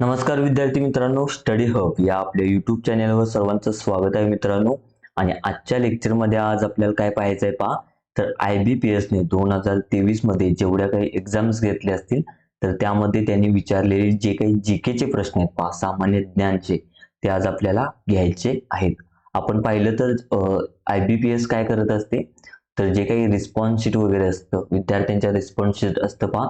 नमस्कार विद्यार्थी मित्रांनो स्टडी हब या आपल्या युट्यूब चॅनलवर सर्वांचं स्वागत आहे मित्रांनो. आणि आजच्या लेक्चरमध्ये आज आपल्याला काय पाहायचं आहे पहा? तर आय बी पी एसने दोन हजार तेवीसमध्ये जेवढ्या काही एक्झाम्स घेतले असतील तर त्यामध्ये त्यांनी विचारलेले जे काही जी केचे प्रश्न आहेत पहा सामान्य ज्ञानचे ते आज आपल्याला घ्यायचे आहेत. आपण पाहिलं तर आय बी पी एस काय करत असते? तर जे काही रिस्पॉन्स शीट वगैरे असतं विद्यार्थ्यांच्या रिस्पॉन्स शीट असतं पहा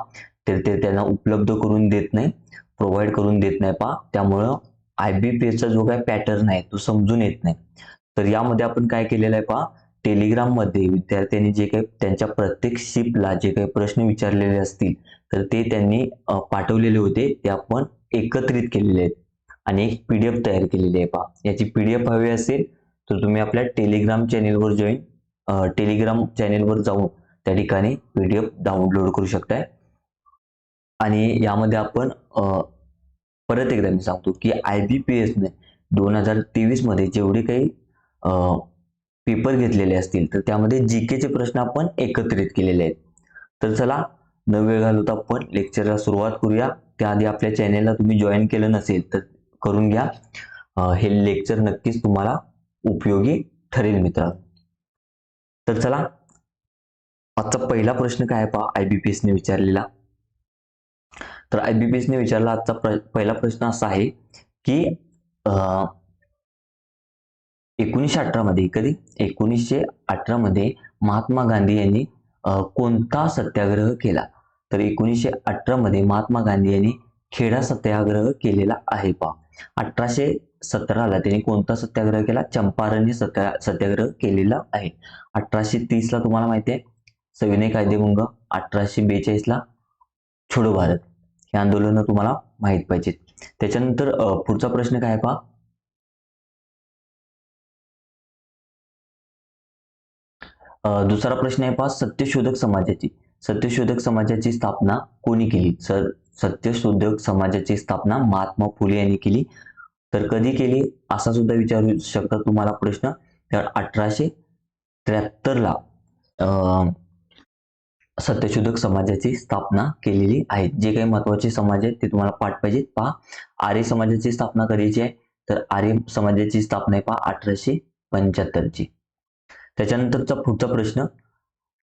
तर ते त्यांना उपलब्ध करून देत नाही. प्रोव्हाइड करून देत नाही पा. त्यामुळं आय बी पी एसचा जो काय पॅटर्न आहे तो समजून येत नाही. तर यामध्ये आपण काय केलेलं आहे पहा टेलिग्राममध्ये विद्यार्थ्यांनी जे काही त्यांच्या प्रत्येक शिपला जे काही प्रश्न विचारलेले असतील तर ते त्यांनी पाठवलेले होते. ते आपण एकत्रित केलेले आहेत. आणि एक पी डी एफ तयार केलेली आहे पहा याची पी डी एफ हवी असेल तर तुम्ही आपल्या टेलिग्राम चॅनेलवर जॉईन टेलिग्राम चॅनेलवर जाऊन त्या ठिकाणी पी डी एफ डाउनलोड करू शकताय. आणि यामध्ये आपण परत एकदा मी सांगतो की आय बी पी एसने दोन हजार तेवीसमध्ये जेवढे काही पेपर घेतलेले असतील तर त्यामध्ये जी केचे प्रश्न आपण एकत्रित केलेले आहेत. तर चला न वेळ घालवता आपण लेक्चरला सुरुवात करूया. त्याआधी आपल्या चॅनेलला तुम्ही जॉईन केलं नसेल तर करून घ्या. हे लेक्चर नक्कीच तुम्हाला उपयोगी ठरेल मित्र तर चला आजचा पहिला प्रश्न काय आहे पहा आय बी पी एसने विचारलेला. तर आय बी पी एसने विचारला आजचा प्र, पहिला प्रश्न असा आहे की अं, एकोणीसशे अठरा मध्ये कधी? एकोणीसशे अठरा मध्ये महात्मा गांधी यांनी कोणता सत्याग्रह केला? तर एकोणीसशे अठरा मध्ये महात्मा गांधी यांनी खेडा सत्याग्रह केलेला आहे पहा अठराशे सतराला त्यांनी कोणता सत्याग्रह केला? चंपारण्य सत्या सत्याग्रह केलेला आहे. अठराशे तीसला तुम्हाला माहिती आहे सविनय कायदेभंग. अठराशे बेचाळीसला छोडो भारत. हे आंदोलन तुम्हाला माहीत पाहिजेत. त्याच्यानंतर पुढचा प्रश्न काय आहे पहा? दुसरा प्रश्न आहे पहा सत्यशोधक समाजाची. सत्यशोधक समाजाची स्थापना कोणी केली? सर सत्यशोधक समाजाची स्थापना महात्मा फुले यांनी केली. तर कधी केली? असा सुद्धा विचारू शकतात तुम्हाला प्रश्न. तर अठराशे त्र्याहत्तरला अं सत्यशोधक समाजाची स्थापना केलेली आहे. जे काही महत्त्वाचे समाज आहेत ते तुम्हाला पाठ पाहिजेत. पहा आर्य समाजाची स्थापना करायची आहे. तर आर्य समाजाची स्थापना आहे पहा अठराशे पंच्याहत्तरची त्याच्यानंतरचा पुढचा प्रश्न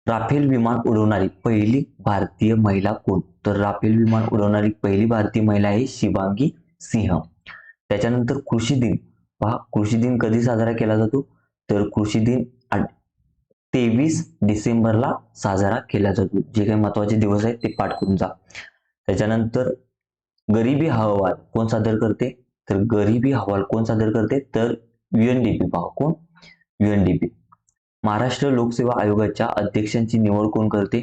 राफेल विमान उडवणारी पहिली भारतीय महिला कोण? तर राफेल विमान उडवणारी पहिली भारतीय महिला आहे शिवांगी सिंह. त्याच्यानंतर कृषी दिन. पहा कृषी दिन कधी साजरा केला जातो? तर कृषी दिन तेवीस डिसेंबरला साजरा केला जातो. जे काही महत्त्वाचे दिवस आहेत ते पाठ करून जा. त्याच्यानंतर गरिबी अहवाल कोण सादर करते? तर गरिबी अहवाल कोण सादर करते? तर युएनडीपी पहा. कोण? युएनडीपी महाराष्ट्र लोकसेवा आयोगाच्या अध्यक्षांची निवड कोण करते?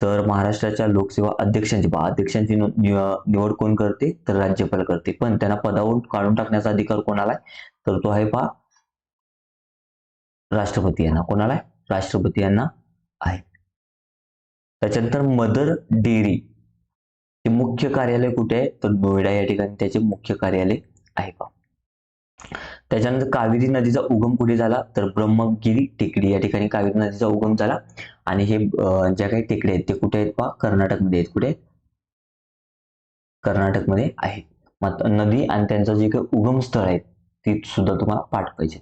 तर महाराष्ट्राच्या लोकसेवा अध्यक्षांची. पहा अध्यक्षांची निवड कोण करते? तर राज्यपाल करते. पण त्यांना पदावरून काढून टाकण्याचा अधिकार कोणाला आहे? तर तो आहे पहा राष्ट्रपती यांना. कोणाला आहे? राष्ट्रपती यांना आहे. त्याच्यानंतर मदर डेअरी चे मुख्य कार्यालय कुठे आहे? तर नोएडा या ठिकाणी त्याचे मुख्य कार्यालय आहे पहा त्याच्यानंतर कावेरी नदीचा उगम कुठे झाला? तर ब्रह्मगिरी टेकडी या ठिकाणी कावेरी नदीचा उगम झाला. आणि हे ज्या काही टेकड्या आहेत ते कुठे आहेत पहा कर्नाटकमध्ये आहेत. कुठे आहेत? कर्नाटकमध्ये आहेत. मग नदी आणि त्यांचं जे काही उगम स्थळ आहे ती सुद्धा तुम्हाला पाठ पाहिजे.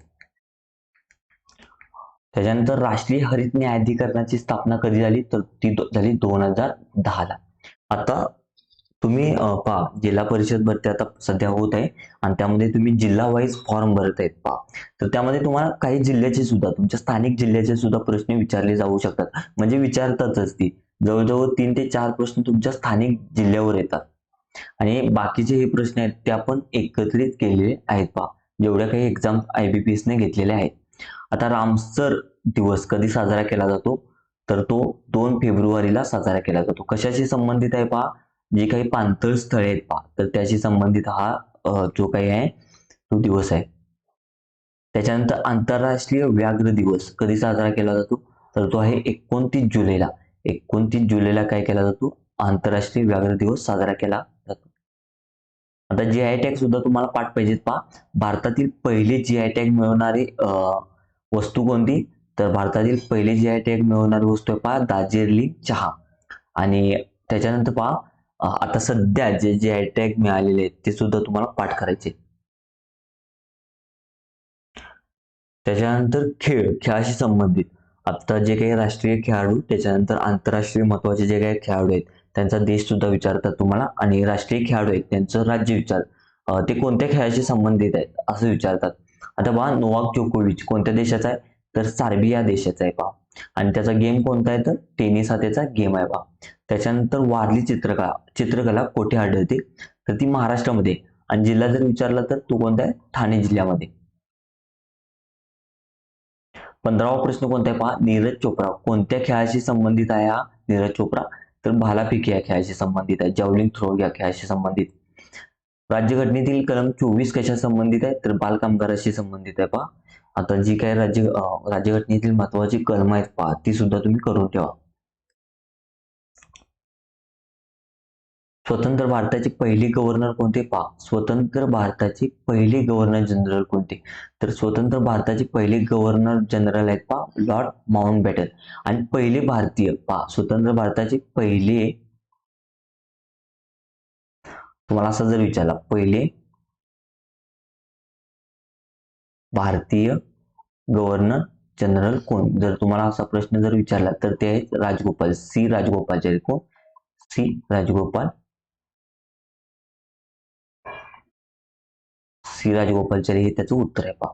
त्याच्यानंतर राष्ट्रीय हरित न्यायाधिकरणाची स्थापना कधी झाली? तर ती झाली दोन हजार दहाला. आता तुम्ही पहा जिल्हा परिषद भरती आता सध्या होत आहे आणि त्यामध्ये तुम्ही जिल्हा वाईज फॉर्म भरत आहेत पहा. तर त्यामध्ये तुम्हाला काही जिल्ह्याचे सुद्धा तुमच्या स्थानिक जिल्ह्याचे सुद्धा प्रश्न विचारले जाऊ शकतात. म्हणजे विचारतातच ती. जवळजवळ तीन ते चार प्रश्न तुमच्या स्थानिक जिल्ह्यावर येतात. आणि बाकीचे हे प्रश्न आहेत ते आपण एकत्रित केलेले आहेत पहा. जेवढ्या काही एक्झाम आय बी पी एसने घेतलेल्या आहेत आता रामसर दिवस कधी साजरा केला जातो? तर तो दोन फेब्रुवारीला साजरा केला जातो. कशाशी संबंधित आहे पहा? जी काही पाणथळ स्थळे आहेत पहा तर त्याशी संबंधित हा जो काही आहे तो दिवस आहे. त्याच्यानंतर आंतरराष्ट्रीय व्याघ्र दिवस कधी साजरा केला जातो? तर तो आहे एकोणतीस जुलैला. एकोणतीस जुलैला काय केला जातो? आंतरराष्ट्रीय व्याघ्र दिवस साजरा केला जातो. आता जी आय टॅग सुद्धा तुम्हाला पाठ पाहिजेत पहा. भारतातील पहिले जी आय टॅग मिळवणारे अं, वस्तू कोणती? तर भारतातील पहिली जी आय टॅग मिळवणारी वस्तू आहे पहा दार्जिलिंग चहा. आणि त्याच्यानंतर पहा आता सध्या जे जे आय मिळालेले आहेत ते सुद्धा तुम्हाला पाठ करायचे त्याच्यानंतर खेळ खेळाशी संबंधित. आता जे काही राष्ट्रीय खेळाडू त्याच्यानंतर आंतरराष्ट्रीय महत्त्वाचे जे काही खेळाडू आहेत त्यांचा देश सुद्धा विचारतात तुम्हाला आणि राष्ट्रीय खेळाडू आहेत त्यांचं राज्य विचार ते कोणत्या खेळाशी संबंधित आहेत असं विचारतात. आता पहा नोवाक जोकोविच कोणत्या देशाचा आहे? तर सार्बिया देशाचा आहे पहा आणि त्याचा गेम कोणता आहे तर? टेनिस हा त्याचा गेम आहे पहा त्याच्यानंतर वारली चित्रकला चित्रकला कोठे आढळते? तर ती महाराष्ट्रामध्ये. आणि जिल्हा जर विचारला तर तो कोणता आहे? ठाणे जिल्ह्यामध्ये. पंधरावा प्रश्न कोणता आहे पहा? नीरज चोप्रा. कोणत्या खेळाशी संबंधित आहे हा? नीरज चोप्रा. तर भालाफेक या खेळाशी संबंधित आहे. जॅव्हलिंग थ्रो या खेळाशी संबंधित. राज्यघटनेतील कलम चोवीस कशा संबंधित आहे तर बालकामगाराशी संबंधित आहे पहा. आता जी काही राज्य राज्यघटनेतील महत्वाची कलम आहेत पहा ती सुद्धा तुम्ही करून ठेवा. स्वतंत्र भारताचे पहिले गव्हर्नर कोणते पहा? स्वतंत्र भारताचे पहिले गव्हर्नर जनरल कोणते? तर स्वतंत्र भारताचे पहिले गव्हर्नर जनरल आहेत पहा लॉर्ड माउंट बॅटन आणि पहिले भारतीय पहा स्वतंत्र भारताचे पहिले तुम्हाला असं जर विचारला पहिले भारतीय गव्हर्नर जनरल कोण? जर तुम्हाला असा प्रश्न जर विचारला तर ते आहेत राजगोपाल सी राजगोपालचारी कोण सी राजगोपाल सी राजगोपालचारी हे त्याचं उत्तर आहे पहा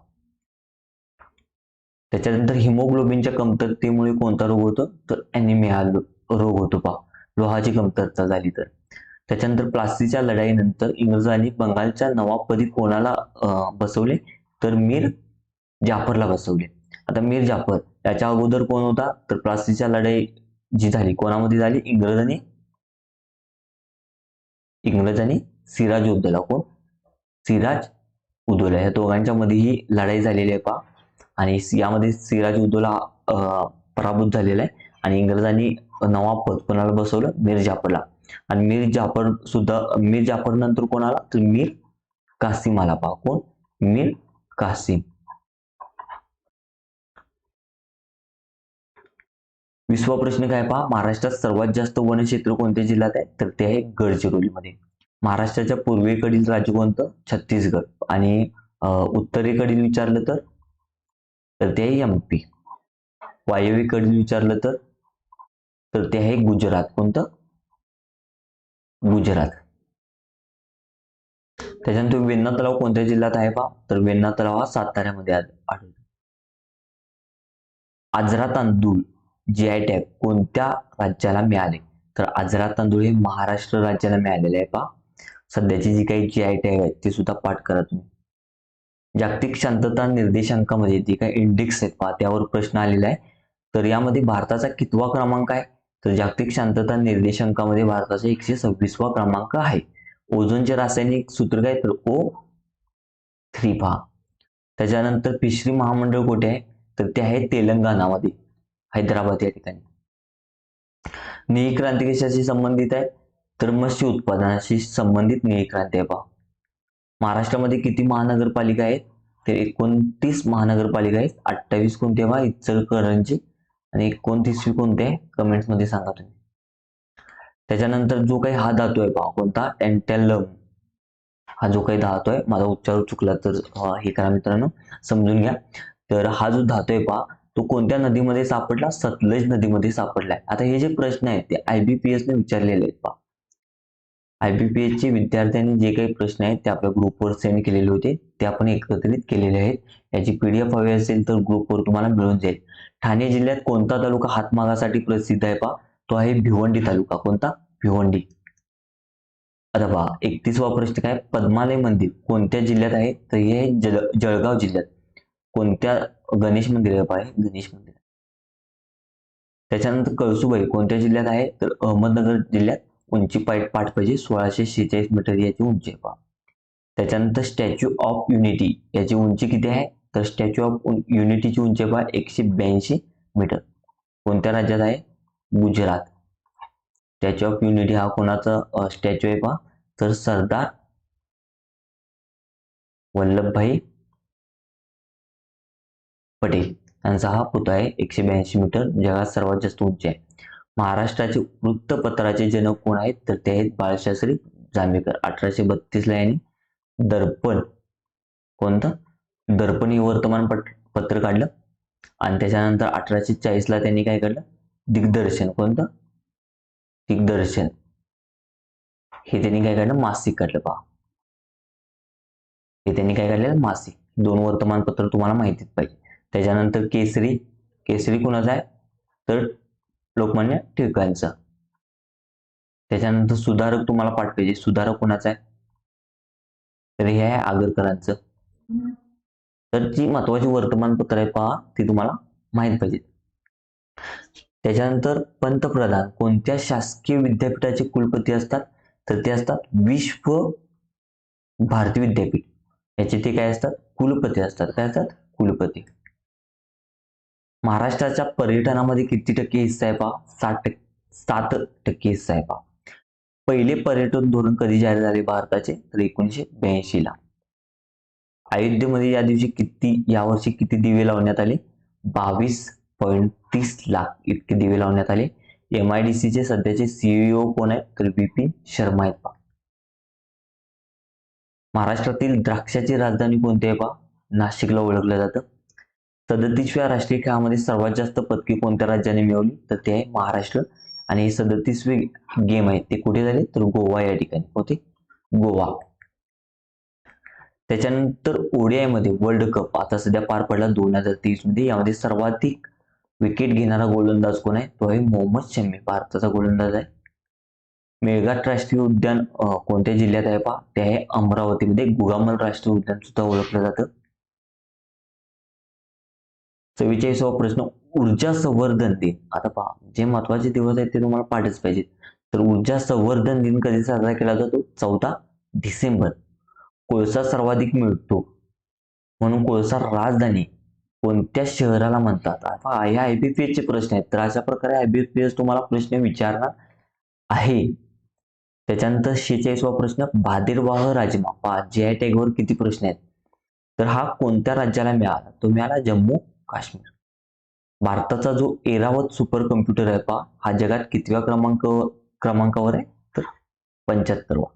त्याच्यानंतर हिमोग्लोबिनच्या कमतरतेमुळे कोणता रोग होतो? तर अॅनिमिया रोग होतो पहा लोहाची कमतरता झाली तर. त्याच्यानंतर प्लासीच्या लढाईनंतर इंग्रजांनी बंगालच्या नवाबपदी कोणाला बसवले? तर मीर जाफरला बसवले. आता मीर जाफर त्याच्या अगोदर कोण होता? तर प्लासीच्या लढाई जी झाली कोणामध्ये झाली? इंग्रजांनी इंग्रजांनी सिराज उद्दौला कोण? सिराज उद्दौला या दोघांच्या मध्ये ही लढाई झालेली आहे पहा. आणि यामध्ये सिराज उद्दौला अं, पराभूत झालेला आहे. आणि इंग्रजांनी नवाब पद कोणाला बसवलं? मीर जाफरला. आणि मीर जाफर सुद्धा मीर जाफर नंतर कोणाला? तर मीर कासिम आला पहा. कोण? मीर कासिम. विसवा प्रश्न काय पहा? महाराष्ट्रात सर्वात जास्त वनक्षेत्र कोणत्या जिल्ह्यात आहे? तर ते आहे गडचिरोलीमध्ये. महाराष्ट्राच्या पूर्वेकडील राज्य कोणतं? छत्तीसगड. आणि उत्तरेकडील विचारलं तर? तर ते आहे एम पी. वायव्येकडील विचारलं तर? तर ते आहे गुजरात. कोणतं? गुजरात. त्याच्यानंतर वेण्णा तलाव कोणत्या जिल्ह्यात आहे पहा? तर वेण्णा तलाव हा साताऱ्यामध्ये आढळतो. आजरा तांदूळ जी आय टॅग कोणत्या राज्याला मिळाले? तर आजरा तांदूळ हे महाराष्ट्र राज्याला मिळालेले आहे पहा. सध्याची जी काही जी आय टॅग आहे ते सुद्धा पाठ करा तुम्ही. जागतिक शांतता निर्देशांकामध्ये जे काही इंडेक्स आहेत पहा त्यावर प्रश्न आलेला आहे. तर यामध्ये भारताचा कितवा क्रमांक आहे? तर जागतिक शांतता निर्देशांकामध्ये भारताचा एकशे सव्वीसवा क्रमांक आहे. ओझोनचे रासायनिक सूत्र काय तर? ओ थ्री पहा. त्याच्यानंतर पिशरी महामंडळ कुठे आहे? तर ते आहे तेलंगणामध्ये हैदराबाद या ठिकाणी. निळी क्रांती कशाशी संबंधित आहे? तर मत्स्य उत्पादनाशी संबंधित निळी क्रांती आहे पहा. महाराष्ट्रामध्ये किती महानगरपालिका आहेत? तर एकोणतीस महानगरपालिका आहेत. अठ्ठावीस कोणते? पहा इचलकरंजी आणि कोणती कोणते आहे कमेंट्समध्ये सांगा तुम्ही. त्याच्यानंतर जो काही हा धातू आहे पहा कोणता? एंटेलम हा जो काही धातू आहे माझा उच्चार चुकला तर हे करा मित्रांनो समजून घ्या. तर हा जो धातू आहे पहा तो कोणत्या नदीमध्ये सापडला? सतलज नदीमध्ये सापडलाय. आता हे जे प्रश्न आहेत ते आयबीपीएस ने विचारलेले आहेत पहा. आयबीपीएस चे विद्यार्थ्यांनी जे काही प्रश्न आहेत ते आपल्या ग्रुपवर सेंड केलेले होते. ते आपण एकत्रित केलेले आहेत. याची पीडीएफ हवी असेल तर ग्रुपवर तुम्हाला मिळून जाईल. ठाणे जिल्ह्यात कोणता तालुका हातमागासाठी प्रसिद्ध आहे पहा? तो आहे भिवंडी तालुका. कोणता? भिवंडी. आता पहा एकतीसवा प्रश्न काय? पद्मालय मंदिर कोणत्या जिल्ह्यात आहे? तर हे जळ जळगाव जिल्ह्यात. कोणत्या गणेश मंदिर आहे पहा गणेश मंदिर. त्याच्यानंतर कळसुबाई कोणत्या जिल्ह्यात आहे? तर अहमदनगर जिल्ह्यात. उंची पाठ पाठ पाहिजे सोळाशे शेहेचाळीस मीटर याची उंची आहे पहा. त्याच्यानंतर स्टॅच्यू ऑफ युनिटी याची उंची किती आहे? तर स्टॅच्यू ऑफ युनिटीची उंची आहे पहा एकशे ब्याऐंशी मीटर. कोणत्या राज्यात आहे? गुजरात. स्टॅच्यू ऑफ युनिटी हा कोणाचा स्टॅच्यू आहे पहा? तर सरदार वल्लभभाई पटेल. यांचा हा पुतळा आहे एकशे ब्याऐंशी मीटर जगात सर्वात जास्त उंची आहे. महाराष्ट्राचे वृत्तपत्राचे जनक कोण आहेत तर ते आहेत बाळशास्त्री जांभेकर. अठराशे बत्तीसला यांनी दर्पण कोणतं? दर्पण हे वर्तमानपत्र पत्र काढलं. आणि त्याच्यानंतर अठराशे चाळीसला त्यांनी काय काढलं? दिग्दर्शन कोणतं? दिग्दर्शन. हे त्यांनी काय काढलं? मासिक काढलं पहा. हे त्यांनी काय काढलेलं? मासिक. दोन वर्तमानपत्र तुम्हाला माहितीच पाहिजे. त्याच्यानंतर केसरी. केसरी कोणाचा आहे? तर लोकमान्य टिळकांचं त्याच्यानंतर सुधारक तुम्हाला पाठ पाहिजे सुधारक कोणाचा आहे? तर हे आहे आगरकरांचं. तर जी महत्वाची वर्तमानपत्र आहे पहा ती तुम्हाला माहीत पाहिजे. त्याच्यानंतर पंतप्रधान कोणत्या शासकीय विद्यापीठाचे कुलपती असतात? तर ते असतात विश्व भारती विद्यापीठ. याचे ते काय असतात? कुलपती असतात. काय असतात? कुलपती. महाराष्ट्राच्या पर्यटनामध्ये किती टक्के हिस्सा आहे पहा? साठ टक्के सात टक्के हिस्सा आहे पहा. पहिले पर्यटन धोरण कधी जाहीर झाले भारताचे? तर एकोणीशे ब्याऐंशी ला. अयोध्येमध्ये या दिवशी किती यावर्षी किती दिवे लावण्यात आले? बावीस पॉईंट तीस लाख इतके दिवे लावण्यात आले. एम आय डी सीचे सध्याचे सीईओ कोण आहेत? तर बिपिन शर्मा आहेत पहा. महाराष्ट्रातील द्राक्षाची राजधानी कोणती आहे पहा? नाशिकला ओळखलं जातं. सदतीसव्या राष्ट्रीय खेळामध्ये सर्वात जास्त पदके कोणत्या राज्याने मिळवली? तर ते आहे महाराष्ट्र. आणि हे सदतीसवे गेम आहे ते कुठे झाले? तर गोवा या ठिकाणी. होते गोवा. त्याच्यानंतर ओडीआयमध्ये वर्ल्ड कप. आता सध्या पार पडला दोन हजार तेवीसमध्ये यामध्ये सर्वाधिक विकेट घेणारा गोलंदाज कोण आहे? तो आहे मोहम्मद शमी भारताचा गोलंदाज आहे. मेळघाट राष्ट्रीय उद्यान कोणत्या जिल्ह्यात आहे पहा? ते आहे अमरावतीमध्ये. गुगामल राष्ट्रीय उद्यान सुद्धा ओळखलं जातं. चव्वेचाळीसावा प्रश्न ऊर्जा संवर्धन दिन आता पहा जे महत्त्वाचे दिवस आहेत ते तुम्हाला पाठच पाहिजेत. तर ऊर्जा संवर्धन दिन कधी साजरा केला जातो? चौदा डिसेंबर. कोळसा सर्वाधिक मिळतो. म्हणून कोळसा राजधानी कोणत्या शहराला म्हणतात? ह्या हे आयबीपीएस चे प्रश्न आहेत. तर अशा प्रकारे आयबीपीएस तुम्हाला प्रश्न विचारणार आहे. त्याच्यानंतर शेचाळीसवा प्रश्न भादिरवाह राजमा पहा जे आय टॅगवर किती प्रश्न आहेत? तर हा कोणत्या राज्याला मिळाला? तो मिळाला जम्मू काश्मीर. भारताचा जो एरावत सुपर कम्प्युटर आहे पहा हा जगात कितव्या क्रमांक क्रमांकावर आहे? तर पंच्याहत्तरवा.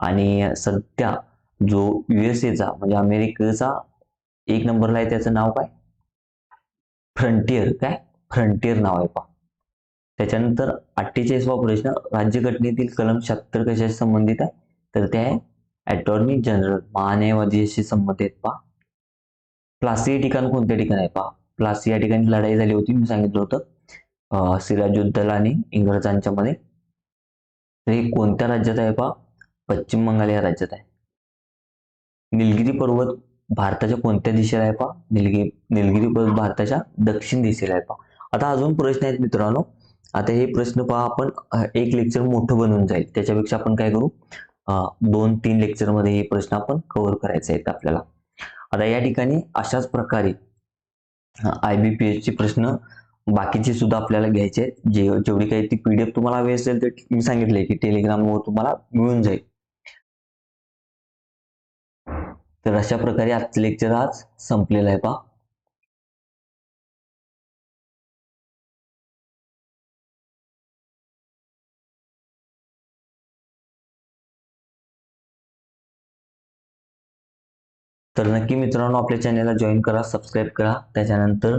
आणि सध्या जो युएसएचा म्हणजे अमेरिकेचा एक नंबरला आहे त्याचं नाव काय? फ्रंटियर काय? फ्रंटियर नाव आहे पहा. त्याच्यानंतर अठ्ठेचाळीसवा प्रश्न राज्यघटनेतील कलम शहात्तर कशाशी संबंधित आहे? तर ते आहे अटॉर्नी जनरल महान्यायवादीशी संबंधित पहा. प्लासी हे ठिकाण कोणत्या ठिकाण आहे? पहा. प्लासी या ठिकाणी लढाई झाली होती मी सांगितलं होतं. सिराजुद्दल आणि इंग्रजांच्या मध्ये. तर हे कोणत्या राज्यात आहे पहा? पश्चिम बंगाल या राज्यात आहे. निलगिरी पर्वत भारताच्या कोणत्या दिशेला आहे पहा? निलगिरी निलगिरी पर्वत भारताच्या दक्षिण दिशेला आहे पहा. आता अजून प्रश्न आहेत मित्रांनो. आता हे प्रश्न पहा आपण एक लेक्चर मोठं बनून जाईल. त्याच्यापेक्षा आपण काय करू? दोन तीन लेक्चरमध्ये हे प्रश्न आपण कव्हर करायचे आहेत आपल्याला. आता या ठिकाणी अशाच प्रकारे आय बी पी एसचे प्रश्न बाकीचे सुद्धा आपल्याला घ्यायचे आहेत. जे जेवढी काही ती पीडीएफ तुम्हाला हवी असेल तर मी सांगितलंय की टेलिग्रामवर तुम्हाला मिळून जाईल. तर अशा प्रकारे आजचं लेक्चर आज संपलेलं आहे पा तर नक्की मित्रांनो आपल्या चॅनलला जॉईन करा सबस्क्राईब करा. त्याच्यानंतर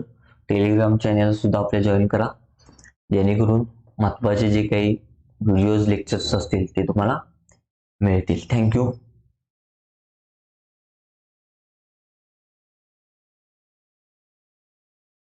टेलिग्राम चॅनल सुद्धा आपल्या जॉईन करा. जेणेकरून महत्त्वाचे जे काही व्हिडिओज लेक्चर्स असतील ते तुम्हाला मिळतील. थँक्यू